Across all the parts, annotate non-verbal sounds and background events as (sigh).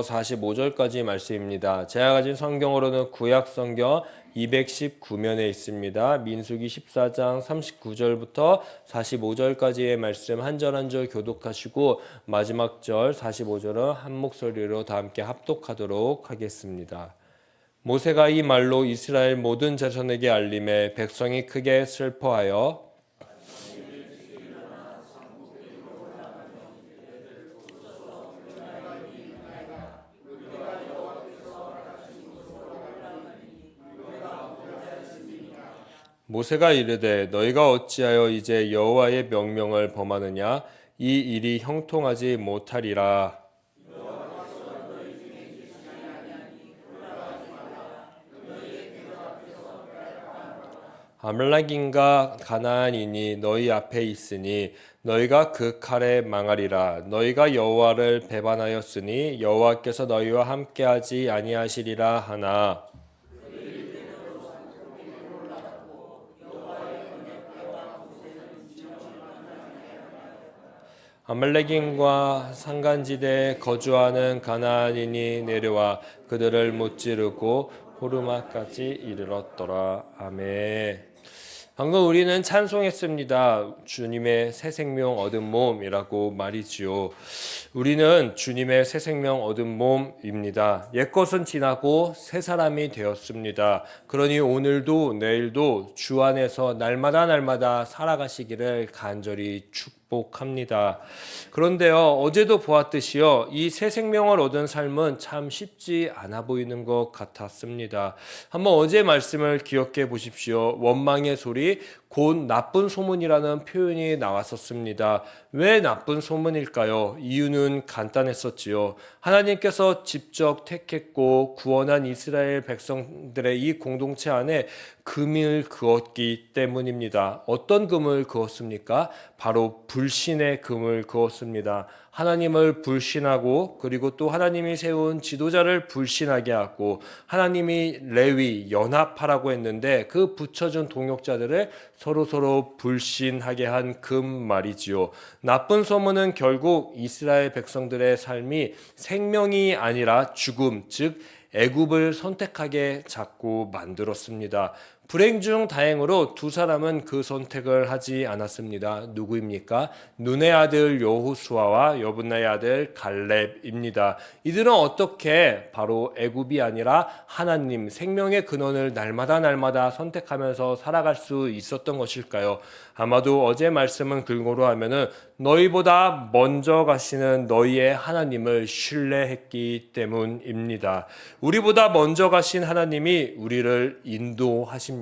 45절까지 말씀입니다. 제가 가진 성경으로는 구약 성경 219면에 있습니다. 민수기 14장 39절부터 45절까지의 말씀 한 절 한 절 교독하시고 마지막 절 45절은 한 목소리로 다 함께 합독하도록 하겠습니다. 모세가 이 말로 이스라엘 모든 자손에게 알림해 백성이 크게 슬퍼하여 모세가 이르되 너희가 어찌하여 이제 여호와의 명령을 범하느냐? 이 일이 형통하지 못하리라. 아말렉인가 가나안인이 너희 앞에 있으니 너희가 그 칼에 망하리라. 너희가 여호와를 배반하였으니 여호와께서 너희와 함께하지 아니하시리라 하나 아말렉인과 상간지대에 거주하는 가나안인이 내려와 그들을 무찌르고 호르마까지 이르렀더라. 아멘. 방금 우리는 찬송했습니다. 주님의 새 생명 얻은 몸이라고 말이지요. 우리는 주님의 새 생명 얻은 몸입니다. 옛것은 지나고 새 사람이 되었습니다. 그러니 오늘도 내일도 주 안에서 날마다 날마다 살아가시기를 간절히 축 복합니다. 그런데요, 어제도 보았듯이요, 이 새 생명을 얻은 삶은 참 쉽지 않아 보이는 것 같았습니다. 한번 어제 말씀을 기억해 보십시오. 원망의 소리, 곧 나쁜 소문이라는 표현이 나왔었습니다. 왜 나쁜 소문일까요? 이유는 간단했었지요. 하나님께서 직접 택했고 구원한 이스라엘 백성들의 이 공동체 안에 금을 그었기 때문입니다. 어떤 금을 그었습니까? 바로 불신의 금을 그었습니다. 하나님을 불신하고 그리고 또 하나님이 세운 지도자를 불신하게 하고 하나님이 레위 연합하라고 했는데 그 붙여준 동역자들을 서로 서로 불신하게 한금 말이지요. 나쁜 소문은 결국 이스라엘 백성들의 삶이 생명이 아니라 죽음 즉 애굽을 선택하게 자꾸 만들었습니다. 불행 중 다행으로 두 사람은 그 선택을 하지 않았습니다. 누구입니까? 눈의 아들 여호수아와 여분나의 아들 갈렙입니다. 이들은 어떻게 바로 애굽이 아니라 하나님 생명의 근원을 날마다 날마다 선택하면서 살아갈 수 있었던 것일까요? 아마도 어제 말씀은 글고로 하면은 너희보다 먼저 가시는 너희의 하나님을 신뢰했기 때문입니다. 우리보다 먼저 가신 하나님이 우리를 인도하십니다.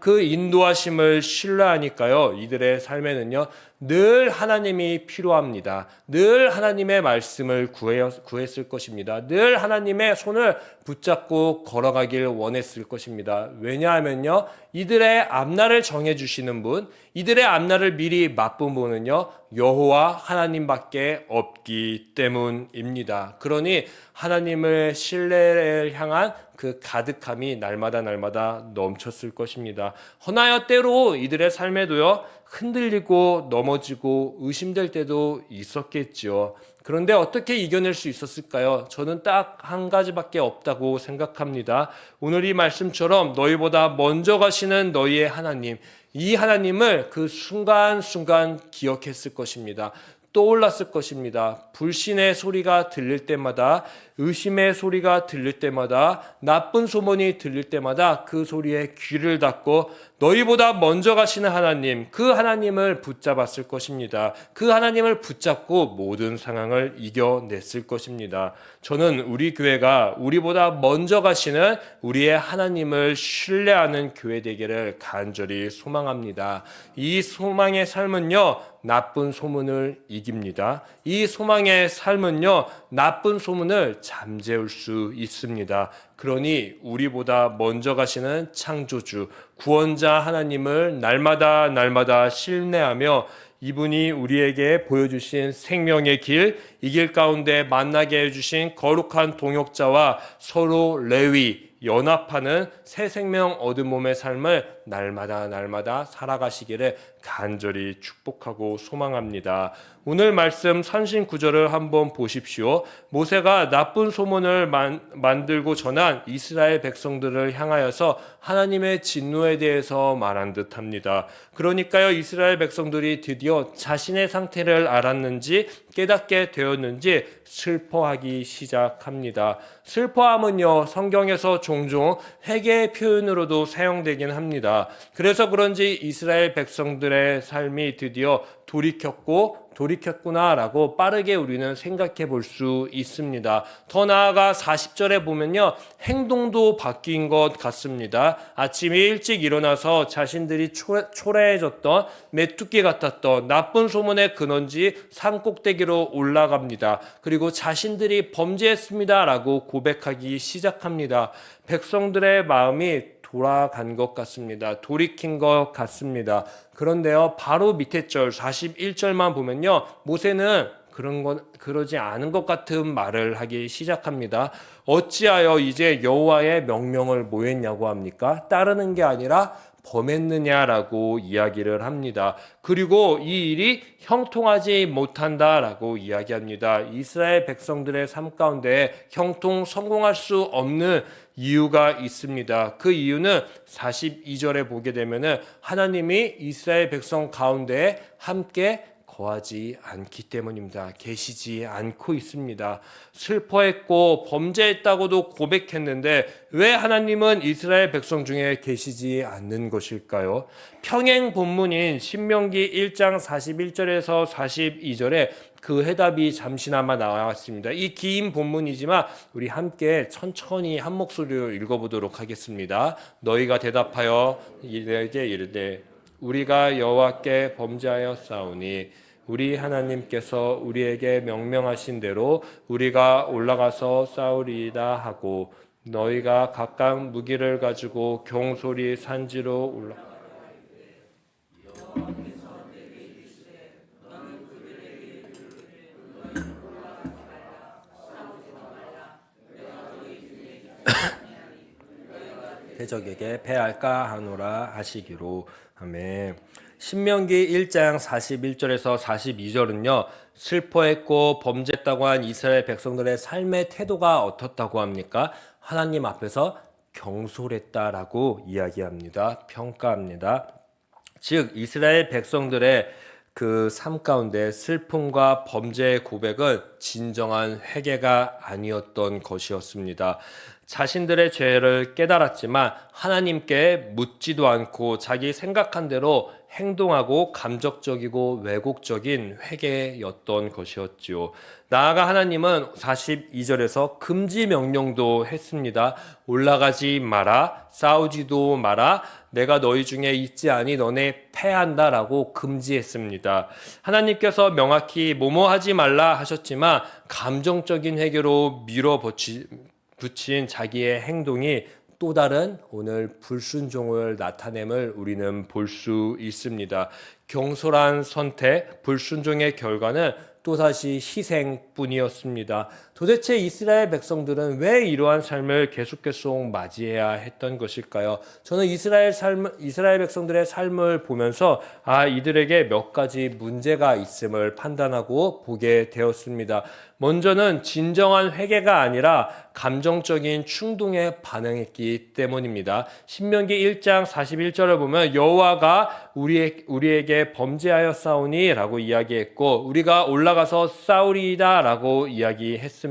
그 인도하심을 신뢰하니까요. 이들의 삶에는요. 늘 하나님이 필요합니다. 늘 하나님의 말씀을 구했을 것입니다. 늘 하나님의 손을 붙잡고 걸어가길 원했을 것입니다. 왜냐하면요. 이들의 앞날을 정해 주시는 분, 이들의 앞날을 미리 맛본 분은요. 여호와 하나님밖에 없기 때문입니다. 그러니 하나님을 신뢰를 향한 그 가득함이 날마다 날마다 넘쳤을 것입니다. 허나여 때로 이들의 삶에도요. 흔들리고 넘어지고 의심될 때도 있었겠지요. 그런데 어떻게 이겨낼 수 있었을까요? 저는 딱 한 가지밖에 없다고 생각합니다. 오늘 이 말씀처럼 너희보다 먼저 가시는 너희의 하나님, 이 하나님을 그 순간순간 기억했을 것입니다. 떠올랐을 것입니다. 불신의 소리가 들릴 때마다, 의심의 소리가 들릴 때마다, 나쁜 소문이 들릴 때마다 그 소리에 귀를 닫고 너희보다 먼저 가시는 하나님, 그 하나님을 붙잡았을 것입니다. 그 하나님을 붙잡고 모든 상황을 이겨냈을 것입니다. 저는 우리 교회가 우리보다 먼저 가시는 우리의 하나님을 신뢰하는 교회 되기를 간절히 소망합니다. 이 소망의 삶은요, 나쁜 소문을 이깁니다. 이 소망의 삶은요, 나쁜 소문을 잠재울 수 있습니다. 그러니 우리보다 먼저 가시는 창조주, 구원자 하나님을 날마다 날마다 신뢰하며 이분이 우리에게 보여주신 생명의 길, 이 길 가운데 만나게 해주신 거룩한 동역자와 서로 레위, 연합하는 새 생명 얻은 몸의 삶을 날마다 날마다 살아가시기를 간절히 축복하고 소망합니다. 오늘 말씀 선신 구절을 한번 보십시오. 모세가 나쁜 소문을 만, 만들고 전한 이스라엘 백성들을 향하여서 하나님의 진노에 대해서 말한 듯합니다. 그러니까요 이스라엘 백성들이 드디어 자신의 상태를 알았는지 깨닫게 되었는지 슬퍼하기 시작합니다. 슬퍼함은요 성경에서 종종 회개의 표현으로도 사용되긴 합니다. 그래서 그런지 이스라엘 백성들의 삶이 드디어 돌이켰고 돌이켰구나라고 빠르게 우리는 생각해 볼 수 있습니다. 더 나아가 40절에 보면요. 행동도 바뀐 것 같습니다. 아침에 일찍 일어나서 자신들이 초라해졌던 메뚜기 같았던 나쁜 소문의 근원지 산 꼭대기로 올라갑니다. 그리고 자신들이 범죄했습니다라고 고백하기 시작합니다. 백성들의 마음이 돌아간 것 같습니다. 돌이킨 것 같습니다. 그런데요, 바로 밑에 절 41절만 보면요, 모세는 그런 건 그러지 않은 것 같은 말을 하기 시작합니다. 어찌하여 이제 여호와의 명령을 뭐했냐고 합니까? 따르는 게 아니라 범했느냐라고 이야기를 합니다. 그리고 이 일이 형통하지 못한다라고 이야기합니다. 이스라엘 백성들의 삶 가운데 형통 성공할 수 없는 이유가 있습니다. 그 이유는 42절에 보게 되면은 하나님이 이스라엘 백성 가운데 함께 거하지 않기 때문입니다. 계시지 않고 있습니다. 슬퍼했고 범죄했다고도 고백했는데 왜 하나님은 이스라엘 백성 중에 계시지 않는 것일까요? 평행 본문인 신명기 1장 41절에서 42절에 그 해답이 잠시나마 나왔습니다. 이 긴 본문이지만 우리 함께 천천히 한 목소리로 읽어보도록 하겠습니다. 너희가 대답하여 이르게 이르되 우리가 여호와께 범죄하여 싸우니 우리 하나님께서 우리에게 명령하신 대로 우리가 올라가서 싸우리이다 하고 너희가 각각 무기를 가지고 경소리 산지로 올라 (coughs) 대적에게 패할까 하노라 하시기로 아멘. 신명기 1장 41절에서 42절은요. 슬퍼했고 범죄했다고 한 이스라엘 백성들의 삶의 태도가 어떻다고 합니까? 하나님 앞에서 경솔했다라고 이야기합니다. 평가합니다. 즉 이스라엘 백성들의 그 삶 가운데 슬픔과 범죄의 고백은 진정한 회개가 아니었던 것이었습니다. 자신들의 죄를 깨달았지만 하나님께 묻지도 않고 자기 생각한 대로 행동하고 감적적이고 왜곡적인 회개였던 것이었지요. 나아가 하나님은 42절에서 금지 명령도 했습니다. 올라가지 마라, 싸우지도 마라, 내가 너희 중에 있지 아니 너네 패한다라고 금지했습니다. 하나님께서 명확히 뭐뭐 하지 말라 하셨지만 감정적인 회개로 밀어붙이 붙인 자기의 행동이 또 다른 오늘 불순종을 나타냄을 우리는 볼 수 있습니다. 경솔한 선택, 불순종의 결과는 또다시 희생뿐이었습니다. 도대체 이스라엘 백성들은 왜 이러한 삶을 계속 계속 맞이해야 했던 것일까요? 저는 이스라엘 삶, 이스라엘 백성들의 삶을 보면서 아 이들에게 몇 가지 문제가 있음을 판단하고 보게 되었습니다. 먼저는 진정한 회개가 아니라 감정적인 충동에 반응했기 때문입니다. 신명기 1장 41절을 보면 여호와가 우리 우리에게 범죄하여 싸우니라고 이야기했고 우리가 올라가서 싸우리다라고 이야기했습니다.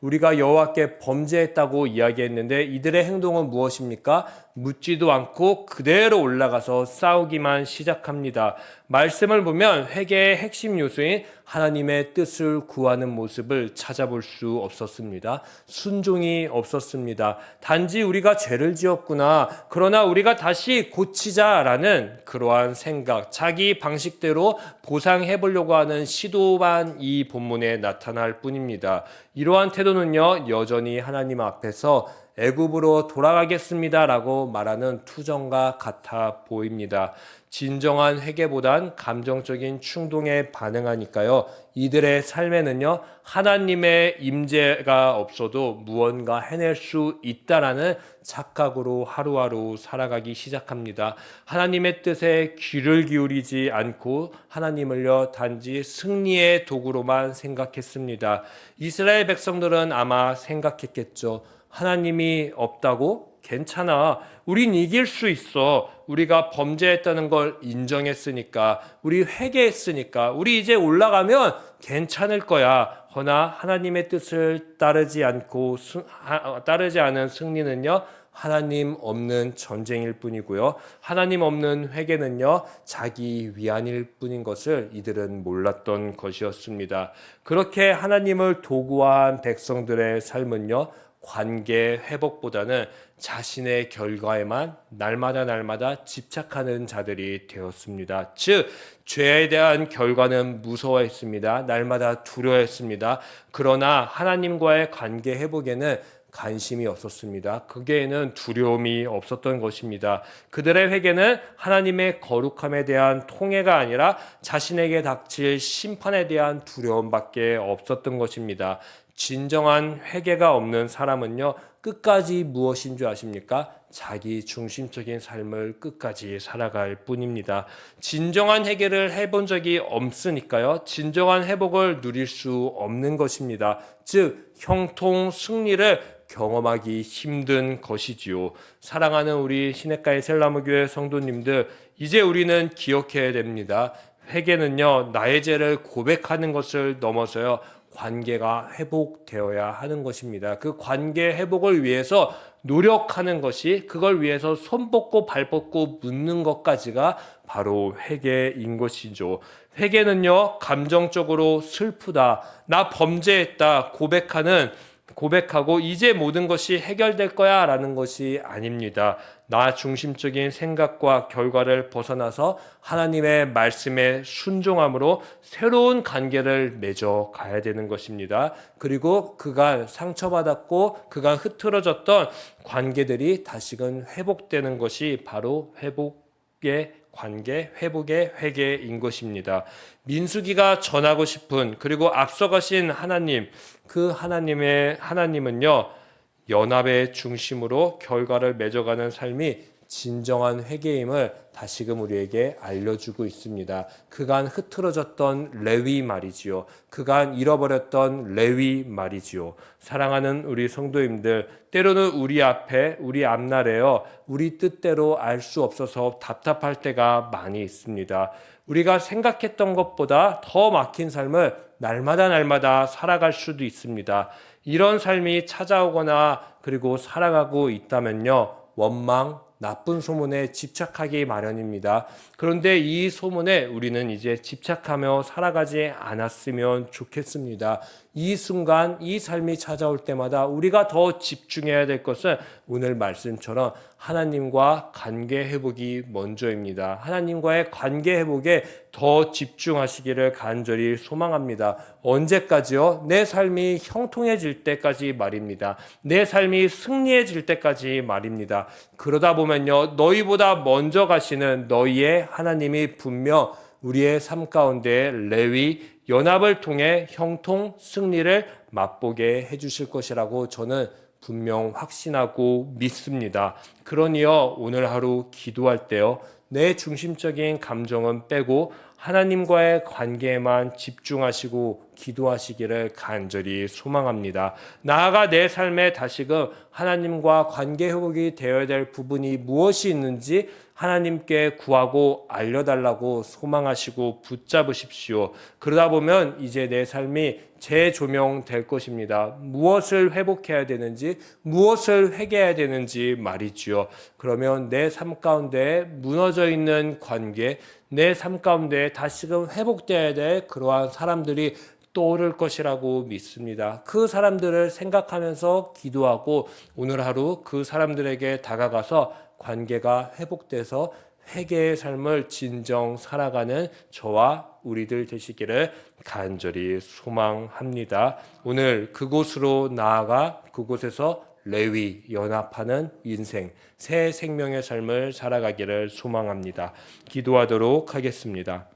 우리가 여호와께 범죄했다고 이야기했는데 이들의 행동은 무엇입니까? 묻지도 않고 그대로 올라가서 싸우기만 시작합니다. 말씀을 보면 회개의 핵심 요소인 하나님의 뜻을 구하는 모습을 찾아볼 수 없었습니다. 순종이 없었습니다. 단지 우리가 죄를 지었구나. 그러나 우리가 다시 고치자라는 그러한 생각, 자기 방식대로 보상해 보려고 하는 시도만 이 본문에 나타날 뿐입니다. 이러한 태도는요, 여전히 하나님 앞에서 애굽으로 돌아가겠습니다라고 말하는 투정과 같아 보입니다. 진정한 회개보단 감정적인 충동에 반응하니까요. 이들의 삶에는요. 하나님의 임재가 없어도 무언가 해낼 수 있다라는 착각으로 하루하루 살아가기 시작합니다. 하나님의 뜻에 귀를 기울이지 않고 하나님을요 단지 승리의 도구로만 생각했습니다. 이스라엘 백성들은 아마 생각했겠죠. 하나님이 없다고? 괜찮아. 우린 이길 수 있어. 우리가 범죄했다는 걸 인정했으니까, 우리 회개했으니까, 우리 이제 올라가면 괜찮을 거야. 허나 하나님의 뜻을 따르지 않고 승- 하- 따르지 않은 승리는요. 하나님 없는 전쟁일 뿐이고요. 하나님 없는 회개는요. 자기 위안일 뿐인 것을 이들은 몰랐던 것이었습니다. 그렇게 하나님을 도구화한 백성들의 삶은요. 관계 회복보다는 자신의 결과에만 날마다 날마다 집착하는 자들이 되었습니다. 즉, 죄에 대한 결과는 무서워했습니다. 날마다 두려워했습니다. 그러나 하나님과의 관계 회복에는 관심이 없었습니다. 그게에는 두려움이 없었던 것입니다. 그들의 회개는 하나님의 거룩함에 대한 통해가 아니라 자신에게 닥칠 심판에 대한 두려움밖에 없었던 것입니다. 진정한 회개가 없는 사람은요, 끝까지 무엇인 줄 아십니까? 자기 중심적인 삶을 끝까지 살아갈 뿐입니다. 진정한 해결을 해본 적이 없으니까요. 진정한 회복을 누릴 수 없는 것입니다. 즉, 형통 승리를 경험하기 힘든 것이지요. 사랑하는 우리 시내가의 셀라무교회 성도님들, 이제 우리는 기억해야 됩니다. 회개는요, 나의 죄를 고백하는 것을 넘어서요, 관계가 회복되어야 하는 것입니다. 그 관계 회복을 위해서 노력하는 것이 그걸 위해서 손 뻗고 발 뻗고 묻는 것까지가 바로 회개인 것이죠. 회개는요, 감정적으로 슬프다. 나 범죄했다. 고백하는 고백하고 이제 모든 것이 해결될 거야 라는 것이 아닙니다. 나 중심적인 생각과 결과를 벗어나서 하나님의 말씀에 순종함으로 새로운 관계를 맺어 가야 되는 것입니다. 그리고 그간 상처받았고 그간 흐트러졌던 관계들이 다시금 회복되는 것이 바로 회복의 관계, 회복의 회개인 것입니다. 민수기가 전하고 싶은 그리고 앞서가신 하나님, 그 하나님의 하나님은요 연합의 중심으로 결과를 맺어가는 삶이 진정한 회개임을 다시금 우리에게 알려주고 있습니다. 그간 흐트러졌던 레위 말이지요. 그간 잃어버렸던 레위 말이지요. 사랑하는 우리 성도님들, 때로는 우리 앞에, 우리 앞날에요. 우리 뜻대로 알 수 없어서 답답할 때가 많이 있습니다. 우리가 생각했던 것보다 더 막힌 삶을 날마다 날마다 살아갈 수도 있습니다. 이런 삶이 찾아오거나 그리고 살아가고 있다면요. 원망, 나쁜 소문에 집착하기 마련입니다. 그런데 이 소문에 우리는 이제 집착하며 살아가지 않았으면 좋겠습니다. 이 순간, 이 삶이 찾아올 때마다 우리가 더 집중해야 될 것은 오늘 말씀처럼 하나님과 관계 회복이 먼저입니다. 하나님과의 관계 회복에 더 집중하시기를 간절히 소망합니다. 언제까지요? 내 삶이 형통해질 때까지 말입니다. 내 삶이 승리해질 때까지 말입니다. 그러다 보면요, 너희보다 먼저 가시는 너희의 하나님이 분명 우리의 삶 가운데 레위 연합을 통해 형통 승리를 맛보게 해주실 것이라고 저는 분명 확신하고 믿습니다. 그러니요, 오늘 하루 기도할 때요, 내 중심적인 감정은 빼고 하나님과의 관계에만 집중하시고 기도하시기를 간절히 소망합니다. 나아가 내 삶에 다시금 하나님과 관계 회복이 되어야 될 부분이 무엇이 있는지 하나님께 구하고 알려달라고 소망하시고 붙잡으십시오. 그러다 보면 이제 내 삶이 재조명 될 것입니다. 무엇을 회복해야 되는지, 무엇을 회개해야 되는지 말이지요. 그러면 내 삶 가운데 무너져 있는 관계, 내 삶 가운데 다시금 회복되어야 될 그러한 사람들이 떠오를 것이라고 믿습니다. 그 사람들을 생각하면서 기도하고 오늘 하루 그 사람들에게 다가가서 관계가 회복돼서 회개의 삶을 진정 살아가는 저와 우리들 되시기를 간절히 소망합니다. 오늘 그곳으로 나아가 그곳에서 레위 연합하는 인생 새 생명의 삶을 살아가기를 소망합니다. 기도하도록 하겠습니다.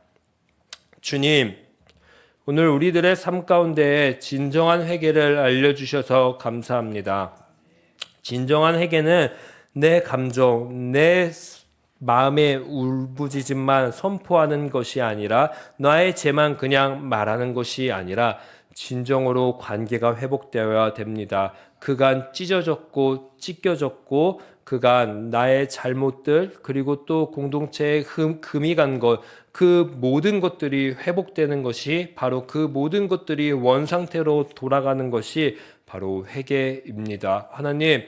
주님, 오늘 우리들의 삶 가운데 진정한 회개를 알려 주셔서 감사합니다. 진정한 회개는 내 감정, 내 마음의 울부짖음만 선포하는 것이 아니라 나의 죄만 그냥 말하는 것이 아니라 진정으로 관계가 회복되어야 됩니다. 그간 찢어졌고 찢겨졌고 그간 나의 잘못들 그리고 또 공동체의 흠, 금이 간 것, 그 모든 것들이 회복되는 것이 바로 그 모든 것들이 원 상태로 돌아가는 것이 바로 회개입니다. 하나님,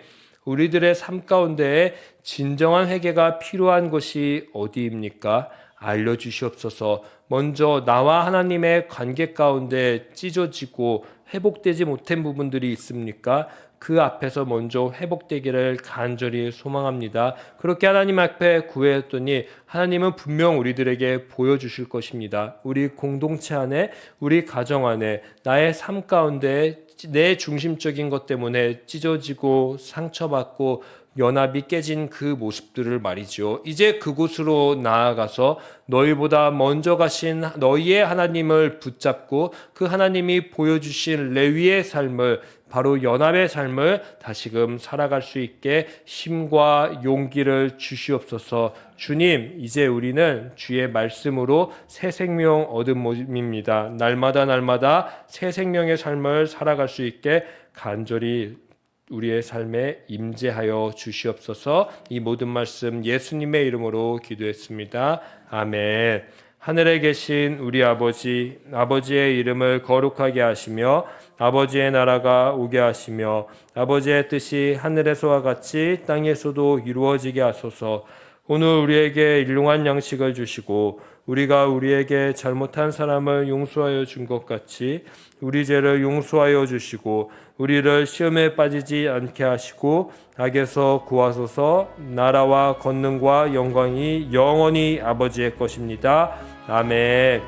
우리들의 삶 가운데 진정한 회개가 필요한 것이 어디입니까? 알려주시옵소서. 먼저 나와 하나님의 관계 가운데 찢어지고 회복되지 못한 부분들이 있습니까? 그 앞에서 먼저 회복되기를 간절히 소망합니다. 그렇게 하나님 앞에 구했더니 하나님은 분명 우리들에게 보여주실 것입니다. 우리 공동체 안에, 우리 가정 안에, 나의 삶 가운데 내 중심적인 것 때문에 찢어지고 상처받고 연합이 깨진 그 모습들을 말이죠. 이제 그곳으로 나아가서 너희보다 먼저 가신 너희의 하나님을 붙잡고 그 하나님이 보여주신 레위의 삶을 바로 연합의 삶을 다시금 살아갈 수 있게 힘과 용기를 주시옵소서. 주님, 이제 우리는 주의 말씀으로 새 생명 얻은 모임입니다. 날마다 날마다 새 생명의 삶을 살아갈 수 있게 간절히 우리의 삶에 임재하여 주시옵소서. 이 모든 말씀 예수님의 이름으로 기도했습니다. 아멘. 하늘에 계신 우리 아버지, 아버지의 이름을 거룩하게 하시며 아버지의 나라가 오게 하시며 아버지의 뜻이 하늘에서와 같이 땅에서도 이루어지게 하소서. 오늘 우리에게 일용한 양식을 주시고 우리가 우리에게 잘못한 사람을 용서하여 준 것 같이 우리 죄를 용서하여 주시고 우리를 시험에 빠지지 않게 하시고 악에서 구하소서 나라와 권능과 영광이 영원히 아버지의 것입니다. 아멘.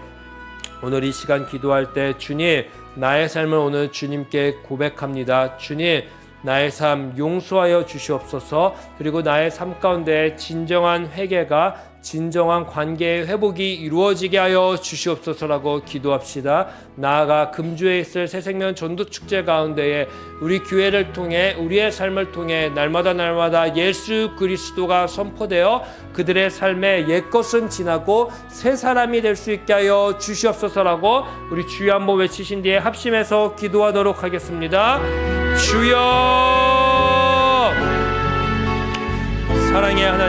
오늘 이 시간 기도할 때 주님 나의 삶을 오늘 주님께 고백합니다. 주님 나의 삶 용서하여 주시옵소서. 그리고 나의 삶 가운데 진정한 회개가 진정한 관계의 회복이 이루어지게 하여 주시옵소서라고 기도합시다. 나아가 금주에 있을 새생명 전도 축제 가운데에 우리 교회를 통해 우리의 삶을 통해 날마다 날마다 예수 그리스도가 선포되어 그들의 삶에 옛것은 지나고 새 사람이 될 수 있게 하여 주시옵소서라고 우리 주여 한번 외치신 뒤에 합심해서 기도하도록 하겠습니다. 주여 사랑의 하나님